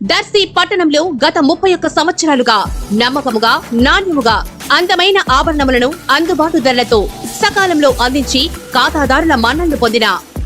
దర్శి పట్టణంలో గత ముప్పై ఒక్క సంవత్సరాలుగా నమ్మకముగా నాణ్యముగా అందమైన ఆభరణములను అందుబాటు ధరలతో సకాలంలో అందించి ఖాతాదారుల మన్ననలు పొందిన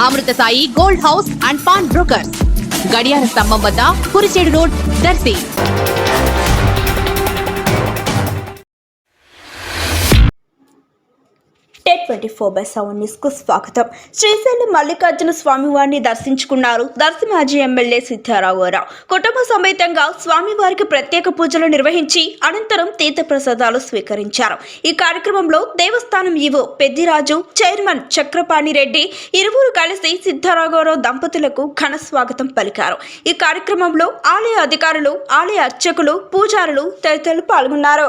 Amrutha Sai gold house and pawn brokers గడియార స్తంభం వద్ద కురిచేడు రోడ్ దర్శి టెట్ ట్వంటీ ఫోర్ బై సెవెన్ న్యూస్కు స్వాగతం. శ్రీశైలం మల్లికార్జున స్వామివారిని దర్శించుకున్నారు దర్శి మాజీ ఎమ్మెల్యే సిద్ధారాఘవరావు కుటుంబ సమేతంగా స్వామివారికి ప్రత్యేక పూజలు నిర్వహించి అనంతరం తీర్థ ప్రసాదాలు స్వీకరించారు. ఈ కార్యక్రమంలో దేవస్థానం ఈవో పెద్దిరాజు చైర్మన్ చక్రపాణి రెడ్డి ఇరువురు కలిసి సిద్ధారాఘవరావు దంపతులకు ఘన స్వాగతం పలికారు. ఈ కార్యక్రమంలో ఆలయ అధికారులు ఆలయ అర్చకులు పూజారులు తదితరులు పాల్గొన్నారు.